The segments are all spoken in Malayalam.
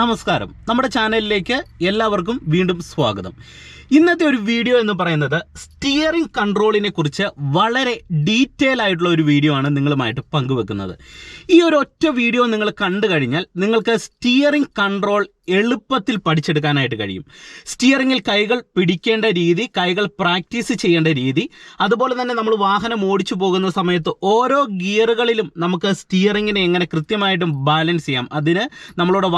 നമസ്കാരം. നമ്മുടെ ചാനലിലേക്ക് എല്ലാവർക്കും വീണ്ടും സ്വാഗതം. ഇന്നത്തെ ഒരു വീഡിയോ എന്ന് പറയുന്നത് സ്റ്റിയറിംഗ് കൺട്രോളിനെ കുറിച്ച് വളരെ ഡീറ്റെയിൽ ആയിട്ടുള്ള ഒരു വീഡിയോ ആണ് നിങ്ങളുമായിട്ട് പങ്കുവെക്കുന്നത്. ഈ ഒരു ഒറ്റ വീഡിയോ നിങ്ങൾ കണ്ടു കഴിഞ്ഞാൽ നിങ്ങൾക്ക് സ്റ്റിയറിംഗ് കൺട്രോൾ എളുപ്പത്തിൽ പഠിച്ചെടുക്കാനായിട്ട് കഴിയും. സ്റ്റിയറിംഗിൽ കൈകൾ പിടിക്കേണ്ട രീതി കൈകൾ പ്രാക്ടീസ് ചെയ്യേണ്ട രീതി അതുപോലെ തന്നെ നമ്മൾ വാഹനം ഓടിച്ചു പോകുന്ന സമയത്ത് ഓരോ ഗിയറുകളിലും നമുക്ക് സ്റ്റിയറിങ്ങിനെ എങ്ങനെ കൃത്യമായിട്ടും ബാലൻസ് ചെയ്യാം അതിന് നമ്മളുടെ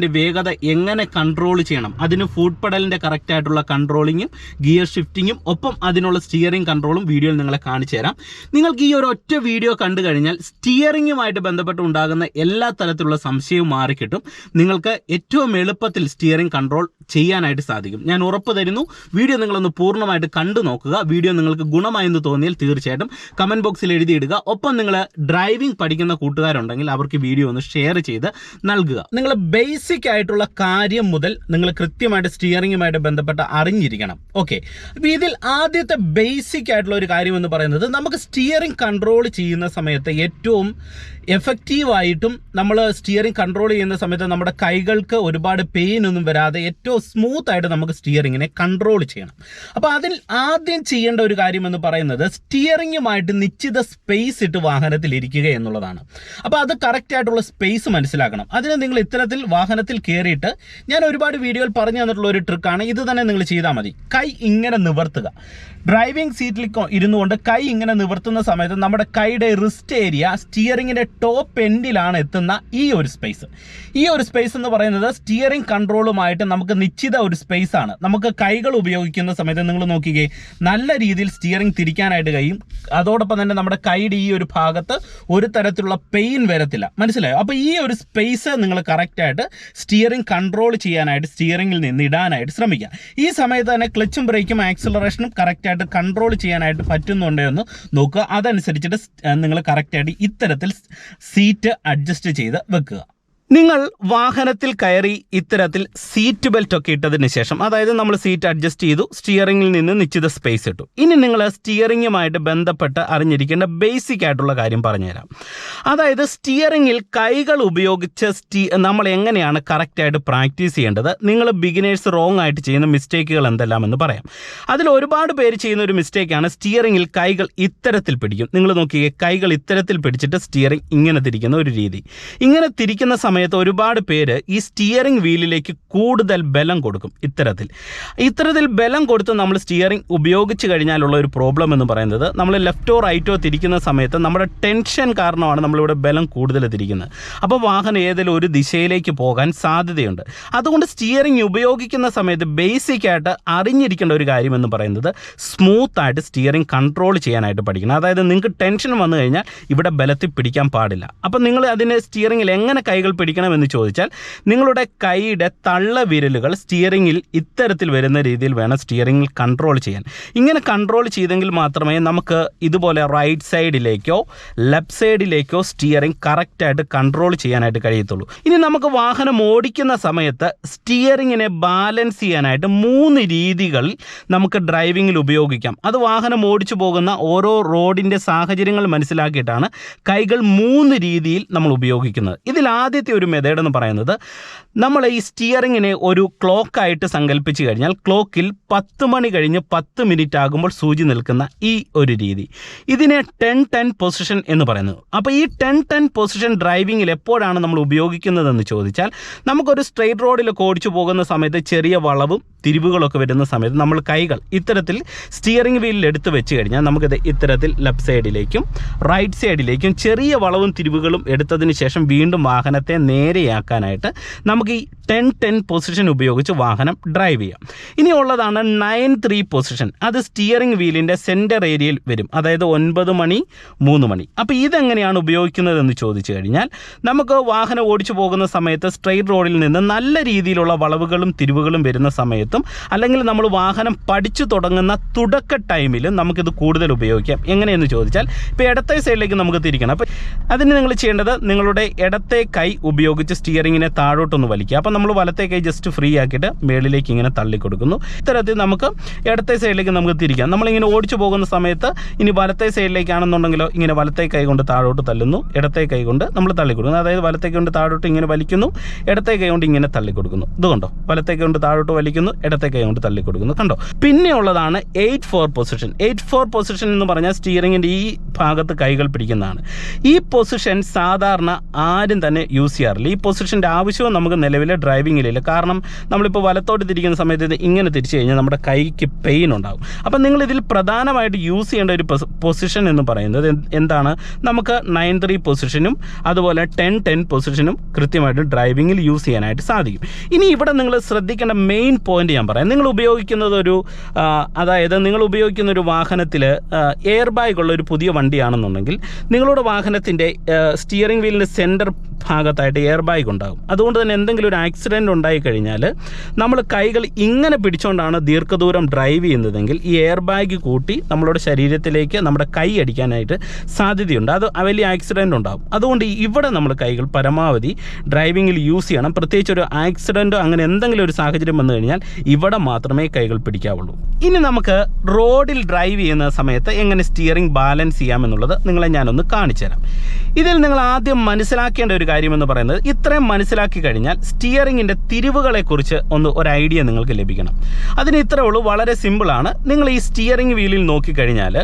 വാഹനത്തിന്റെ വേഗത എങ്ങനെ കൺട്രോൾ ചെയ്യണം? അതിന് ഫുഡ് പെഡലിന്റെ കറക്റ്റ് ആയിട്ടുള്ള കൺട്രോളിങ്ങും ഗിയർ ഷിഫ്റ്റിങ്ങും ഒപ്പം അതിനുള്ള സ്റ്റിയറിംഗ് കൺട്രോളും വീഡിയോയിൽ നിങ്ങളെ കാണിച്ചു തരാം. നിങ്ങൾക്ക് ഈ ഒരു ഒറ്റ വീഡിയോ കണ്ടു കഴിഞ്ഞാൽ സ്റ്റിയറിങ്ങുമായിട്ട് ബന്ധപ്പെട്ട് ഉണ്ടാകുന്ന എല്ലാ തരത്തിലുള്ള സംശയവും മാറിക്കിട്ടും. നിങ്ങൾക്ക് ഏറ്റവും എളുപ്പത്തിൽ സ്റ്റിയറിംഗ് കൺട്രോൾ ചെയ്യാനായിട്ട് സാധിക്കും. ഞാൻ ഉറപ്പ് തരുന്നു വീഡിയോ നിങ്ങളൊന്ന് പൂർണമായിട്ട് കണ്ടു നോക്കുക. വീഡിയോ നിങ്ങൾക്ക് ഗുണമായെന്ന് തോന്നിയാൽ തീർച്ചയായിട്ടും കമന്റ് ബോക്സിൽ എഴുതിയിടുക. ഒപ്പം നിങ്ങൾ ഡ്രൈവിംഗ് പഠിക്കുന്ന കൂട്ടുകാരുണ്ടെങ്കിൽ അവർക്ക് വീഡിയോ ഒന്ന് ഷെയർ ചെയ്ത് നൽകുക. നിങ്ങൾ ബേസിക് ആയിട്ടുള്ള കാര്യം മുതൽ നിങ്ങൾ കൃത്യമായിട്ട് സ്റ്റിയറിംഗുമായിട്ട് ബന്ധപ്പെട്ട് അറിഞ്ഞിരിക്കണം. ഓക്കെ അപ്പോൾ ഇതിൽ ആദ്യത്തെ ബേസിക് ആയിട്ടുള്ള ഒരു കാര്യം എന്ന് പറയുന്നത് നമുക്ക് സ്റ്റിയറിംഗ് കൺട്രോൾ ചെയ്യുന്ന സമയത്ത് ഏറ്റവും എഫക്റ്റീവായിട്ടും നമ്മൾ സ്റ്റിയറിംഗ് കൺട്രോൾ ചെയ്യുന്ന സമയത്ത് നമ്മുടെ കൈകൾക്ക് ഒരുപാട് പെയിൻ ഒന്നും വരാതെ ഏറ്റവും സ്മൂത്ത് ആയിട്ട് നമുക്ക് സ്റ്റിയറിങ്ങിനെ കൺട്രോൾ ചെയ്യണം. അപ്പോൾ അതിൽ ആദ്യം ചെയ്യേണ്ട ഒരു കാര്യം എന്ന് പറയുന്നത് സ്റ്റിയറിങ്ങുമായിട്ട് നിശ്ചിത സ്പേസ് ഇട്ട് വാഹനത്തിൽ ഇരിക്കുക എന്നുള്ളതാണ്. അപ്പോൾ അത് കറക്റ്റ് ആയിട്ടുള്ള സ്പേസ് മനസ്സിലാക്കണം. അതിന് നിങ്ങൾ ഇത്തരത്തിൽ വാഹനത്തിൽ കയറിയിട്ട് ഞാൻ ഒരുപാട് വീഡിയോയിൽ പറഞ്ഞു തന്നിട്ടുള്ള ഒരു ട്രിക്കാണ്. ഇത് തന്നെ നിങ്ങൾ ചെയ്താൽ മതി. കൈ ഇങ്ങനെ നിവർത്തുക. ഡ്രൈവിംഗ് സീറ്റിൽ ഇരുന്നുകൊണ്ട് കൈ ഇങ്ങനെ നിവർത്തുന്ന സമയത്ത് നമ്മുടെ കൈയുടെ റിസ്റ്റ് ഏരിയ സ്റ്റിയറിങ്ങിന്റെ ടോപ്പ് എൻഡിലാണ് എത്തുന്ന ഈ ഒരു സ്പേസ് ഈ ഒരു സ്പേസ് എന്ന് പറയുന്നത് സ്റ്റിയറിംഗ് കൺട്രോളുമായിട്ട് നമുക്ക് നിശ്ചിത ഒരു സ്പേസ് ആണ്. നമുക്ക് കൈകൾ ഉപയോഗിക്കുന്ന സമയത്ത് നിങ്ങൾ നോക്കിക്കേ നല്ല രീതിയിൽ സ്റ്റിയറിംഗ് തിരിക്കാനായിട്ട് കഴിയും. അതോടൊപ്പം തന്നെ നമ്മുടെ കൈയുടെ ഈ ഒരു ഭാഗത്ത് ഒരു തരത്തിലുള്ള പെയിൻ വരത്തില്ല. മനസ്സിലായോ? അപ്പോൾ ഈ ഒരു സ്പേസ് നിങ്ങൾ കറക്റ്റായിട്ട് സ്റ്റിയറിംഗ് കൺട്രോൾ ചെയ്യാനായിട്ട് സ്റ്റിയറിംഗിൽ നിന്ന് ഇടാനായിട്ട് ശ്രമിക്കുക ഈ സമയത്ത് തന്നെ ക്ലച്ചും ബ്രേക്കും ആക്സിലറേഷനും കറക്റ്റായിട്ട് കൺട്രോൾ ചെയ്യാനായിട്ട് പറ്റുന്നുണ്ടോ എന്ന് നോക്കുക. അതനുസരിച്ചിട്ട് നിങ്ങൾ കറക്റ്റായിട്ട് ഇത്തരത്തിൽ സീറ്റ് അഡ്ജസ്റ്റ് ചെയ്ത് വെക്കുക. നിങ്ങൾ വാഹനത്തിൽ കയറി ഇത്തരത്തിൽ സീറ്റ് ബെൽറ്റ് ഒക്കെ ഇട്ടതിന് ശേഷം അതായത് നമ്മൾ സീറ്റ് അഡ്ജസ്റ്റ് ചെയ്തു സ്റ്റിയറിംഗിൽ നിന്ന് നിശ്ചിത സ്പേസ് ഇട്ടു. ഇനി നിങ്ങൾ സ്റ്റിയറിംഗുമായിട്ട് ബന്ധപ്പെട്ട് അറിഞ്ഞിരിക്കേണ്ട ബേസിക് ആയിട്ടുള്ള കാര്യം പറഞ്ഞുതരാം. അതായത് സ്റ്റിയറിംഗിൽ കൈകൾ ഉപയോഗിച്ച് സ്റ്റി നമ്മൾ എങ്ങനെയാണ് കറക്റ്റായിട്ട് പ്രാക്ടീസ് ചെയ്യേണ്ടത്? നിങ്ങൾ ബിഗിനേഴ്സ് റോങ് ആയിട്ട് ചെയ്യുന്ന മിസ്റ്റേക്കുകൾ എന്തെല്ലാം എന്ന് പറയാം. അതിൽ ഒരുപാട് പേര് ചെയ്യുന്ന ഒരു മിസ്റ്റേക്കാണ് സ്റ്റിയറിംഗിൽ കൈകൾ ഇത്തരത്തിൽ പിടിക്കും. നിങ്ങൾ നോക്കിയേ കൈകൾ ഇത്തരത്തിൽ പിടിച്ചിട്ട് സ്റ്റിയറിംഗ് ഇങ്ങനെ തിരിക്കുന്ന ഒരു രീതി. ഇങ്ങനെ തിരിക്കുന്ന സമയത്ത് ഒരുപാട് പേര് ഈ സ്റ്റിയറിംഗ് വീലിലേക്ക് കൂടുതൽ ബലം കൊടുക്കും ഇത്തരത്തിൽ. ഇത്തരത്തിൽ ബലം കൊടുത്ത് നമ്മൾ സ്റ്റിയറിംഗ് ഉപയോഗിച്ച് കഴിഞ്ഞാലുള്ള ഒരു പ്രോബ്ലം എന്ന് പറയുന്നത് നമ്മൾ ലെഫ്റ്റോ റൈറ്റോ തിരിക്കുന്ന സമയത്ത് നമ്മുടെ ടെൻഷൻ കാരണമാണ് നമ്മളിവിടെ ബലം കൂടുതൽ തിരിക്കുന്നത്. അപ്പോൾ വാഹനം ഏതെങ്കിലും ഒരു ദിശയിലേക്ക് പോകാൻ സാധ്യതയുണ്ട്. അതുകൊണ്ട് സ്റ്റിയറിംഗ് ഉപയോഗിക്കുന്ന സമയത്ത് ബേസിക് ആയിട്ട് അറിഞ്ഞിരിക്കേണ്ട ഒരു കാര്യം എന്ന് പറയുന്നത് സ്മൂത്ത് ആയിട്ട് സ്റ്റിയറിംഗ് കൺട്രോൾ ചെയ്യാനായിട്ട് പഠിക്കണം. അതായത് നിങ്ങൾക്ക് ടെൻഷൻ വന്നു കഴിഞ്ഞാൽ ഇവിടെ ബലത്തിൽ പിടിക്കാൻ പാടില്ല. അപ്പം നിങ്ങൾ അതിന് സ്റ്റിയറിംഗിൽ എങ്ങനെ കൈകൾ പിടിക്കണമെന്ന് ചോദിച്ചാൽ നിങ്ങളുടെ കൈയുടെ തള്ള വിരലുകൾ സ്റ്റിയറിംഗിൽ ഇത്തരത്തിൽ വരുന്ന രീതിയിൽ വേണം സ്റ്റിയറിംഗിൽ കൺട്രോൾ ചെയ്യാൻ. ഇങ്ങനെ കൺട്രോൾ ചെയ്തെങ്കിൽ മാത്രമേ നമുക്ക് ഇതുപോലെ റൈറ്റ് സൈഡിലേക്കോ ലെഫ്റ്റ് സൈഡിലേക്കോ സ്റ്റിയറിംഗ് കറക്റ്റായിട്ട് കൺട്രോൾ ചെയ്യാനായിട്ട് കഴിയത്തുള്ളൂ. ഇനി നമുക്ക് വാഹനം ഓടിക്കുന്ന സമയത്ത് സ്റ്റിയറിങ്ങിനെ ബാലൻസ് ചെയ്യാനായിട്ട് മൂന്ന് രീതികൾ നമുക്ക് ഡ്രൈവിങ്ങിൽ ഉപയോഗിക്കാം. അത് വാഹനം ഓടിച്ചു പോകുന്ന ഓരോ റോഡിന്റെ സാഹചര്യങ്ങൾ മനസ്സിലാക്കിയിട്ടാണ് കൈകൾ മൂന്ന് രീതിയിൽ നമ്മൾ ഉപയോഗിക്കുന്നത്. ഇതിൽ ആദ്യത്തെ ഒരു മെത്തേഡ് എന്ന് പറയുന്നത് നമ്മൾ ഈ സ്റ്റിയറിങ്ങിനെ ഒരു ക്ലോക്കായിട്ട് സങ്കല്പിച്ച് കഴിഞ്ഞാൽ ക്ലോക്കിൽ പത്ത് മണി കഴിഞ്ഞ് പത്ത് മിനിറ്റ് ആകുമ്പോൾ സൂചി നിൽക്കുന്ന ഈ ഒരു രീതി. ഇതിനെ ടെൻ ടെൻ പൊസിഷൻ എന്ന് പറയുന്നത് അപ്പോൾ ഈ ടെൻ ടെൻ പൊസിഷൻ ഡ്രൈവിങ്ങിൽ എപ്പോഴാണ് നമ്മൾ ഉപയോഗിക്കുന്നതെന്ന് ചോദിച്ചാൽ നമുക്കൊരു സ്ട്രെയിറ്റ് റോഡിലൊക്കെ ഓടിച്ചു പോകുന്ന സമയത്ത് ചെറിയ വളവും തിരിവുകളൊക്കെ വരുന്ന സമയത്ത് നമ്മൾ കൈകൾ ഇത്തരത്തിൽ സ്റ്റിയറിംഗ് വീലിൽ എടുത്ത് വെച്ച് കഴിഞ്ഞാൽ നമുക്കിത് ഇത്തരത്തിൽ ലെഫ്റ്റ് സൈഡിലേക്കും റൈറ്റ് സൈഡിലേക്കും ചെറിയ വളവും തിരിവുകളും എടുത്തതിന് ശേഷം വീണ്ടും വാഹനത്തെ നേരെയാക്കാനായിട്ട് നമുക്ക് ഈ ടെൻ ടെൻ പൊസിഷൻ ഉപയോഗിച്ച് വാഹനം ഡ്രൈവ് ചെയ്യാം. ഇനിയുള്ളതാണ് നയൻ ത്രീ പൊസിഷൻ അത് സ്റ്റിയറിംഗ് വീലിന്റെ സെന്റർ ഏരിയയിൽ വരും. അതായത് ഒൻപത് മണി മൂന്ന് മണി. അപ്പോൾ ഇതെങ്ങനെയാണ് ഉപയോഗിക്കുന്നതെന്ന് ചോദിച്ചു കഴിഞ്ഞാൽ നമുക്ക് വാഹനം ഓടിച്ചു പോകുന്ന സമയത്ത് സ്ട്രെയിറ്റ് റോഡിൽ നിന്ന് നല്ല രീതിയിലുള്ള വളവുകളും തിരിവുകളും വരുന്ന സമയത്തും അല്ലെങ്കിൽ നമ്മൾ വാഹനം പഠിച്ചു തുടങ്ങുന്ന തുടക്ക ടൈമിലും നമുക്കിത് കൂടുതൽ ഉപയോഗിക്കാം. എങ്ങനെയെന്ന് ചോദിച്ചാൽ ഇപ്പോൾ ഇടത്തെ സൈഡിലേക്ക് നമുക്ക് തിരിക്കണം. അപ്പോൾ അതിന് നിങ്ങൾ ചെയ്യേണ്ടത് നിങ്ങളുടെ ഇടത്തെ കൈ ഉപയോഗിച്ച് സ്റ്റിയറിങ്ങിനെ താഴോട്ടൊന്ന് വലിക്കുക. അപ്പം നമ്മൾ വലത്തേക്കായി ജസ്റ്റ് ഫ്രീ ആക്കിയിട്ട് മേളിലേക്ക് ഇങ്ങനെ തള്ളിക്കൊടുക്കുന്നു. ഇത്തരത്തിൽ നമുക്ക് ഇടത്തെ സൈഡിലേക്ക് നമുക്ക് തിരിക്കാം. നമ്മളിങ്ങനെ ഓടിച്ചു പോകുന്ന സമയത്ത് ഇനി വലത്തെ സൈഡിലേക്കാണെന്നുണ്ടെങ്കിലോ ഇങ്ങനെ വലത്തെ കൈ കൊണ്ട് താഴോട്ട് തള്ളുന്നു. ഇടത്തെ കൈ കൊണ്ട് നമ്മൾ തള്ളിക്കൊടുക്കുന്നു. അതായത് വലത്തെ കൊണ്ട് താഴോട്ട് ഇങ്ങനെ വലിക്കുന്നു. ഇടത്തെ കൈ കൊണ്ട് ഇങ്ങനെ തള്ളിക്കൊടുക്കുന്നു. ഇത് കണ്ടോ? വലത്തെ കൈ കൊണ്ട് താഴോട്ട് വലിക്കുന്നു ഇടത്തെ കൈ കൊണ്ട് തള്ളിക്കൊടുക്കുന്നു. കണ്ടോ? പിന്നെ ഉള്ളതാണ് eight four position eight four position എന്ന് പറഞ്ഞാൽ സ്റ്റിയറിങ്ങിന്റെ ഈ ഭാഗത്ത് കൈകൾ പിടിക്കുന്നതാണ്. ഈ പൊസിഷൻ സാധാരണ ആരും തന്നെ യൂസ് ചെയ്യാറില്ല. ഈ പൊസിഷന്റെ ആവശ്യവും നമുക്ക് നിലവിലെ ഡ്രൈവിങ്ങിലില്ല കാരണം നമ്മളിപ്പോൾ വലത്തോട്ട് തിരിക്കുന്ന സമയത്ത് ഇങ്ങനെ തിരിച്ചു കഴിഞ്ഞാൽ നമ്മുടെ കൈക്ക് പെയിൻ ഉണ്ടാകും. അപ്പം നിങ്ങൾ ഇതിൽ പ്രധാനമായിട്ട് യൂസ് ചെയ്യേണ്ട ഒരു പൊസിഷൻ എന്ന് പറയുന്നത് എന്താണ്? നമുക്ക് നയൻ ത്രീ പൊസിഷനും അതുപോലെ ടെൻ ടെൻ പൊസിഷനും കൃത്യമായിട്ട് ഡ്രൈവിങ്ങിൽ യൂസ് ചെയ്യാനായിട്ട് സാധിക്കും. ഇനി ഇവിടെ നിങ്ങൾ ശ്രദ്ധിക്കേണ്ട മെയിൻ പോയിന്റ് ഞാൻ പറയാം. നിങ്ങൾ ഉപയോഗിക്കുന്നത് ഒരു അതായത് നിങ്ങൾ ഉപയോഗിക്കുന്ന ഒരു വാഹനത്തിൽ എയർ ബാഗ് ഉള്ള ഒരു പുതിയ വണ്ടിയാണെന്നുണ്ടെങ്കിൽ നിങ്ങളുടെ വാഹനത്തിന്റെ സ്റ്റിയറിംഗ് വീലിന്റെ സെന്റർ ഭാഗത്തായിട്ട് എയർ ബാഗ് ഉണ്ടാകും. അതുകൊണ്ട് തന്നെ എന്തെങ്കിലും ഒരു ആക്സിഡന്റ് ഉണ്ടായി കഴിഞ്ഞാൽ നമ്മൾ കൈകൾ ഇങ്ങനെ പിടിച്ചുകൊണ്ടാണ് ദീർഘദൂരം ഡ്രൈവ് ചെയ്യുന്നതെങ്കിൽ ഈ എയർ ബാഗ് കൂട്ടി നമ്മളുടെ ശരീരത്തിലേക്ക് നമ്മുടെ കൈ അടിക്കാനായിട്ട് സാധ്യതയുണ്ട്. അത് വലിയ ആക്സിഡന്റ് ഉണ്ടാകും. അതുകൊണ്ട് ഇവിടെ നമ്മൾ കൈകൾ പരമാവധി ഡ്രൈവിങ്ങിൽ യൂസ് ചെയ്യണം. പ്രത്യേകിച്ച് ഒരു ആക്സിഡന്റോ അങ്ങനെ എന്തെങ്കിലും ഒരു സാഹചര്യം വന്നു കഴിഞ്ഞാൽ ഇവിടെ മാത്രമേ കൈകൾ പിടിക്കാവുള്ളൂ. ഇനി നമുക്ക് റോഡിൽ ഡ്രൈവ് ചെയ്യുന്ന സമയത്ത് എങ്ങനെ സ്റ്റിയറിംഗ് ബാലൻസ് ചെയ്യാമെന്നുള്ളത് നിങ്ങളെ ഞാനൊന്ന് കാണിച്ചു തരാം ഇതിൽ നിങ്ങൾ ആദ്യം മനസ്സിലാക്കേണ്ട ഒരു കാര്യമെന്ന് പറയുന്നത് ഇത്രയും മനസ്സിലാക്കി കഴിഞ്ഞാൽ സ്റ്റിയറിങ്ങിന്റെ തിരിവുകളെക്കുറിച്ച് ഒന്ന് ഒരു ഐഡിയ നിങ്ങൾക്ക് ലഭിക്കണം. അതിന് ഇത്രേ ഉള്ളൂ വളരെ സിമ്പിളാണ് നിങ്ങൾ ഈ സ്റ്റിയറിംഗ് വീലിൽ നോക്കിക്കഴിഞ്ഞാൽ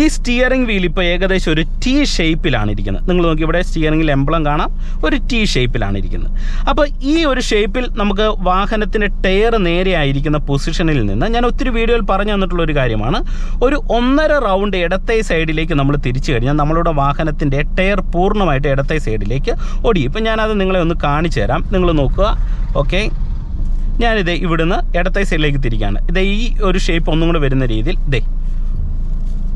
ഈ സ്റ്റിയറിംഗ് വീൽ ഇപ്പോൾ ഏകദേശം ഒരു ടി ഷേപ്പിലാണ് ഇരിക്കുന്നത്. നിങ്ങൾ നോക്കി ഇവിടെ സ്റ്റിയറിംഗിൽ എംബ്ലം കാണാം ഒരു ടി ഷേപ്പിലാണ് ഇരിക്കുന്നത്. അപ്പോൾ ഈ ഒരു ഷേപ്പിൽ നമുക്ക് വാഹനത്തിന്റെ ടയർ നേരെയായിരിക്കുന്ന പൊസിഷനിൽ നിന്ന് ഞാൻ ഒത്തിരി വീഡിയോയിൽ പറഞ്ഞു തന്നിട്ടുള്ള ഒരു കാര്യമാണ് ഒരു ഒന്നര റൗണ്ട് ഇടത്തെ സൈഡിലേക്ക് നമ്മൾ തിരിച്ചു കഴിഞ്ഞാൽ നമ്മളുടെ വാഹനത്തിന്റെ ടയർ പൂർണമായിട്ട് ഇടത്തെ സൈഡിലേക്ക് ഓടി ഇപ്പം ഞാനത് നിങ്ങളെ ഒന്ന് കാണിച്ചു തരാം. നിങ്ങൾ നോക്കുക. ഓക്കെ. ഞാനിത് ഇവിടുന്ന് ഇടത്തെ സൈഡിലേക്ക് തിരിക്കുകയാണ് ഇത് ഈ ഒരു ഷേപ്പ് ഒന്നും കൂടെ വരുന്ന രീതിയിൽ ദേ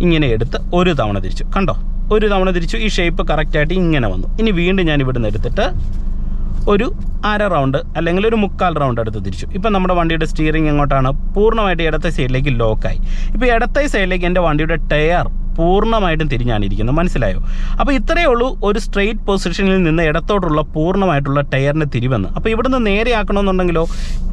ഇങ്ങനെ എടുത്ത് ഒരു തവണ തിരിച്ചു. കണ്ടോ? ഒരു തവണ തിരിച്ചു. ഈ ഷേപ്പ് കറക്റ്റായിട്ട് ഇങ്ങനെ വന്നു. ഇനി വീണ്ടും ഞാൻ ഇവിടുന്ന് എടുത്തിട്ട് ഒരു അര റൗണ്ട് അല്ലെങ്കിൽ ഒരു മുക്കാൽ റൗണ്ട് എടുത്ത് തിരിച്ചു. ഇപ്പം നമ്മുടെ വണ്ടിയുടെ സ്റ്റിയറിംഗ് എങ്ങോട്ടാണ്? പൂർണമായിട്ട് ഇടത്തെ സൈഡിലേക്ക് ലോക്കായി ഇപ്പോൾ ഇടത്തെ സൈഡിലേക്ക് എന്റെ വണ്ടിയുടെ ടയർ പൂർണമായിട്ടും തിരിഞ്ഞാണ് ഇരിക്കുന്നത് മനസ്സിലായോ? അപ്പോൾ ഇത്രയേ ഉള്ളൂ ഒരു സ്ട്രെയിറ്റ് പൊസിഷനിൽ നിന്ന് ഇടത്തോട്ടുള്ള പൂർണമായിട്ടുള്ള ടയറിന്റെ തിരിവെന്ന്. അപ്പോൾ ഇവിടുന്ന് നേരെ ആക്കണമെന്നുണ്ടെങ്കിലോ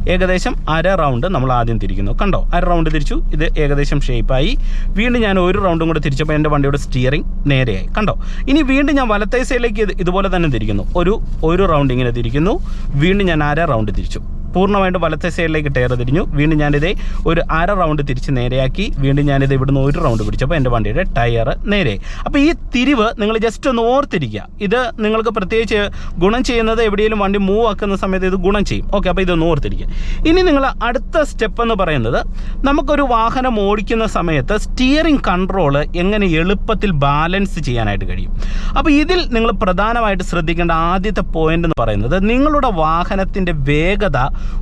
ഏകദേശം അര റൗണ്ട് നമ്മൾ ആദ്യം തിരിക്കുന്നു. കണ്ടോ? അര റൗണ്ട് തിരിച്ചു. ഇത് ഏകദേശം ഷേപ്പായി വീണ്ടും ഞാൻ ഒരു റൗണ്ടും കൂടെ തിരിച്ചപ്പോൾ എന്റെ വണ്ടിയുടെ സ്റ്റിയറിംഗ് നേരെയായി. കണ്ടോ? ഇനി വീണ്ടും ഞാൻ വലത്തേ സൈഡിലേക്ക് ഇതുപോലെ തന്നെ തിരിക്കുന്നു. ഒരു ഒരു റൗണ്ട് ഇങ്ങനെ തിരിക്കുന്നു. വീണ്ടും ഞാൻ അര റൗണ്ട് തിരിച്ചു. പൂർണമായിട്ട് വലത്തെ സൈഡിലേക്ക് ടയർ തിരിഞ്ഞു വീണ്ടും ഞാനിത് ഒരു അര റൗണ്ട് തിരിച്ച് നേരെയാക്കി. വീണ്ടും ഞാനിത് ഇവിടുന്ന് ഒരു റൗണ്ട് പിടിച്ചപ്പോൾ എന്റെ വണ്ടിയുടെ ടയർ നേരെ. അപ്പോൾ ഈ തിരിവ് നിങ്ങൾ ജസ്റ്റ് ഒന്ന് ഓർത്തിരിക്കുക. ഇത് നിങ്ങൾക്ക് പ്രത്യേകിച്ച് ഗുണം ചെയ്യുന്നത് എവിടെയെങ്കിലും വണ്ടി മൂവ് ആക്കുന്ന സമയത്ത് ഇത് ഗുണം ചെയ്യും. ഓക്കെ അപ്പോൾ ഇതൊന്ന് ഓർത്തിരിക്കുക. ഇനി നിങ്ങൾ അടുത്ത സ്റ്റെപ്പ് എന്ന് പറയുന്നത് നമുക്കൊരു വാഹനം ഓടിക്കുന്ന സമയത്ത് സ്റ്റിയറിംഗ് കൺട്രോൾ എങ്ങനെ എളുപ്പത്തിൽ ബാലൻസ് ചെയ്യാനായിട്ട് കഴിയും. അപ്പോൾ ഇതിൽ നിങ്ങൾ പ്രധാനമായിട്ട് ശ്രദ്ധിക്കേണ്ട ആദ്യത്തെ പോയിന്റ് എന്ന് പറയുന്നത് നിങ്ങളുടെ വാഹനത്തിന്റെ വേഗത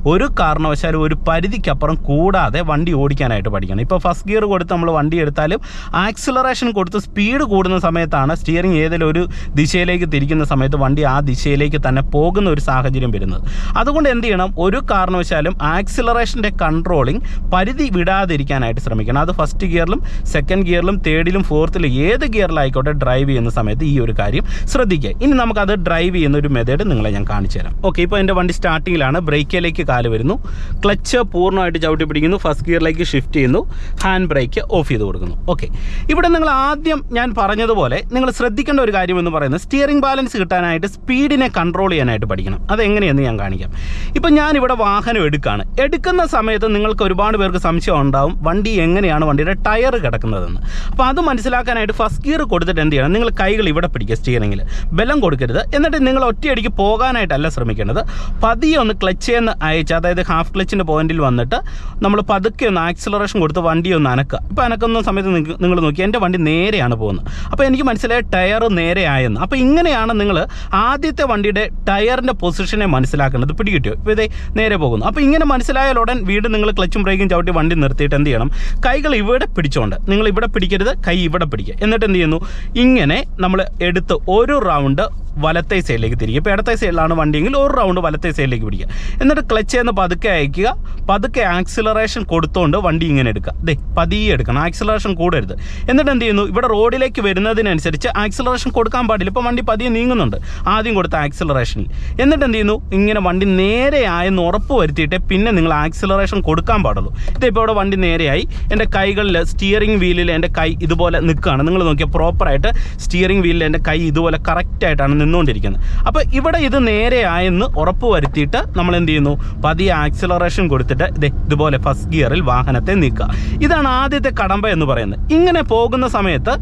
ഒരു കാരണവശാലും ഒരു പരിധിക്കപ്പുറം കൂടാതെ വണ്ടി ഓടിക്കാനായിട്ട് പഠിക്കണം. ഇപ്പോൾ ഫസ്റ്റ് ഗിയർ കൊടുത്ത് നമ്മൾ വണ്ടി എടുത്താലും ആക്സിലറേഷൻ കൊടുത്ത് സ്പീഡ് കൂടുന്ന സമയത്താണ് സ്റ്റിയറിംഗ് ഏതെങ്കിലും ഒരു ദിശയിലേക്ക് തിരിക്കുന്ന സമയത്ത് വണ്ടി ആ ദിശയിലേക്ക് തന്നെ പോകുന്ന ഒരു സാഹചര്യം വരുന്നത്. അതുകൊണ്ട് എന്ത് ചെയ്യണം? ഒരു കാരണവശാലും ആക്സിലറേഷന്റെ കൺട്രോളിങ് പരിധി വിടാതിരിക്കാനായിട്ട് ശ്രമിക്കണം. അത് ഫസ്റ്റ് ഗിയറിലും സെക്കൻഡ് ഗിയറിലും തേർഡിലും ഫോർത്തിലും ഏത് ഗിയറിലായിക്കോട്ടെ ഡ്രൈവ് ചെയ്യുന്ന സമയത്ത് ഈ ഒരു കാര്യം ശ്രദ്ധിക്കുക. ഇനി നമുക്കത് ഡ്രൈവ് ചെയ്യുന്ന ഒരു മെത്തേഡ് നിങ്ങളെ ഞാൻ കാണിച്ചു തരാം ഓക്കെ ഇപ്പോൾ എന്റെ വണ്ടി സ്റ്റാർട്ടിങ്ങിലാണ് ബ്രേക്കിലേക്ക് കാൽ വരുന്നു. ക്ലച്ച് പൂർണമായിട്ട് ചവിട്ടി പിടിക്കുന്നു. ഫസ്റ്റ് ഗിയറിലേക്ക് ഷിഫ്റ്റ് ചെയ്യുന്നു. ഹാൻഡ് ബ്രേക്ക് ഓഫ് ചെയ്ത് കൊടുക്കുന്നു. ഓക്കെ ഇവിടെ നിങ്ങൾ ആദ്യം ഞാൻ പറഞ്ഞതുപോലെ നിങ്ങൾ ശ്രദ്ധിക്കേണ്ട ഒരു കാര്യം എന്ന് പറയുന്നത് സ്റ്റിയറിംഗ് ബാലൻസ് കിട്ടാനായിട്ട് സ്പീഡിനെ കൺട്രോൾ ചെയ്യാനായിട്ട് പഠിക്കണം. അതെങ്ങനെയെന്ന് ഞാൻ കാണിക്കാം. ഇപ്പം ഞാനിവിടെ വാഹനം എടുക്കുകയാണ് എടുക്കുന്ന സമയത്ത് നിങ്ങൾക്ക് ഒരുപാട് പേർക്ക് സംശയം ഉണ്ടാവും. വണ്ടി എങ്ങനെയാണ് വണ്ടിയുടെ ടയർ കിടക്കുന്നതെന്ന്. അപ്പോൾ അത് മനസ്സിലാക്കാനായിട്ട് ഫസ്റ്റ് ഗിയർ കൊടുത്തിട്ട് എന്ത് ചെയ്യണം? നിങ്ങൾ കൈകൾ ഇവിടെ പിടിക്കുക സ്റ്റിയറിംഗിൽ ബലം കൊടുക്കരുത്. എന്നിട്ട് നിങ്ങൾ ഒറ്റയടിക്ക് പോകാനായിട്ടല്ല ശ്രമിക്കേണ്ടത്. പതിയെ ഒന്ന് ക്ലച്ച് ചെയ്യുന്ന അയച്ച് അതായത് ഹാഫ് ക്ലച്ചിന്റെ പോയിന്റിൽ വന്നിട്ട് നമ്മൾ പതുക്കെ ഒന്ന് ആക്സിലറേഷൻ കൊടുത്ത് വണ്ടി ഒന്ന് അനക്കുക. ഇപ്പോൾ അനക്കുന്ന സമയത്ത് നിങ്ങൾ നോക്കി എന്റെ വണ്ടി നേരെയാണ് പോകുന്നത്. അപ്പോൾ എനിക്ക് മനസ്സിലായ ടയർ നേരെ ആയെന്ന് അപ്പോൾ ഇങ്ങനെയാണ് നിങ്ങൾ ആദ്യത്തെ വണ്ടിയുടെ ടയറിന്റെ പൊസിഷനെ മനസ്സിലാക്കേണ്ടത്. പിടികിട്ടിയോ? ഇപ്പോൾ ഇതേ നേരെ പോകുന്നു. അപ്പോൾ ഇങ്ങനെ മനസ്സിലായാൽ ഉടൻ വീണ്ടും നിങ്ങൾ ക്ലച്ചും ബ്രേക്കും ചവിട്ടി വണ്ടി നിർത്തിയിട്ട് എന്ത് ചെയ്യണം? കൈകൾ ഇവിടെ പിടിച്ചോണ്ട് നിങ്ങൾ ഇവിടെ പിടിക്കരുത് കൈ ഇവിടെ പിടിക്കുക. എന്നിട്ട് എന്ത് ചെയ്യുന്നു? ഇങ്ങനെ നമ്മൾ എടുത്ത് ഒരു റൗണ്ട് വലത്തെ സൈഡിലേക്ക് തിരിക്കുക. ഇപ്പോൾ ഇടത്തെ സൈഡിലാണ് വണ്ടിയെങ്കിൽ ഒരു റൗണ്ട് വലത്തെ സൈഡിലേക്ക് പിടിക്കുക. എന്നിട്ട് ക്ലച്ച് എന്ന് പതുക്കെ അയക്കുക. പതുക്കെ ആക്സിലറേഷൻ കൊടുത്തുകൊണ്ട് വണ്ടി ഇങ്ങനെ എടുക്കുക. ദേ പതിയെ എടുക്കണം. ആക്സിലറേഷൻ കൂടരുത്. എന്നിട്ട് എന്ത് ചെയ്യുന്നു? ഇവിടെ റോഡിലേക്ക് വരുന്നതിനനുസരിച്ച് ആക്സിലറേഷൻ കൊടുക്കാൻ പാടില്ല. ഇപ്പോൾ വണ്ടി പതിയെ നീങ്ങുന്നുണ്ട്. ആദ്യം കൊടുത്ത ആക്സിലറേഷനിൽ എന്നിട്ട് എന്ത് ചെയ്യുന്നു? ഇങ്ങനെ വണ്ടി നേരെയായെന്ന് ഉറപ്പ് വരുത്തിയിട്ട് പിന്നെ നിങ്ങൾ ആക്സിലറേഷൻ കൊടുക്കാൻ പാടുള്ളൂ. ഇതിപ്പോൾ ഇവിടെ വണ്ടി നേരെയായി. എന്റെ കൈകളിൽ സ്റ്റിയറിംഗ് വീലിൽ എന്റെ കൈ ഇതുപോലെ നിൽക്കുകയാണ്. നിങ്ങൾ നോക്കിയാൽ പ്രോപ്പറായിട്ട് സ്റ്റിയറിംഗ് വീലിൽ എന്റെ കൈ ഇതുപോലെ കറക്റ്റായിട്ടാണ് നിന്നുകൊണ്ടിരിക്കുന്നത്. അപ്പോൾ ഇവിടെ ഇത് നേരെയായെന്ന് ഉറപ്പ് വരുത്തിയിട്ട് നമ്മൾ എന്ത് ചെയ്യുന്നു? പതിയെ ആക്സിലറേഷൻ കൊടുത്തിട്ട് ദേ ഇതുപോലെ ഫസ്റ്റ് ഗിയറിൽ വാഹനത്തെ നീക്കുക. ഇതാണ് ആദ്യത്തെ കടമ്പ എന്ന് പറയുന്നത്. ഇങ്ങനെ പോകുന്ന സമയത്ത്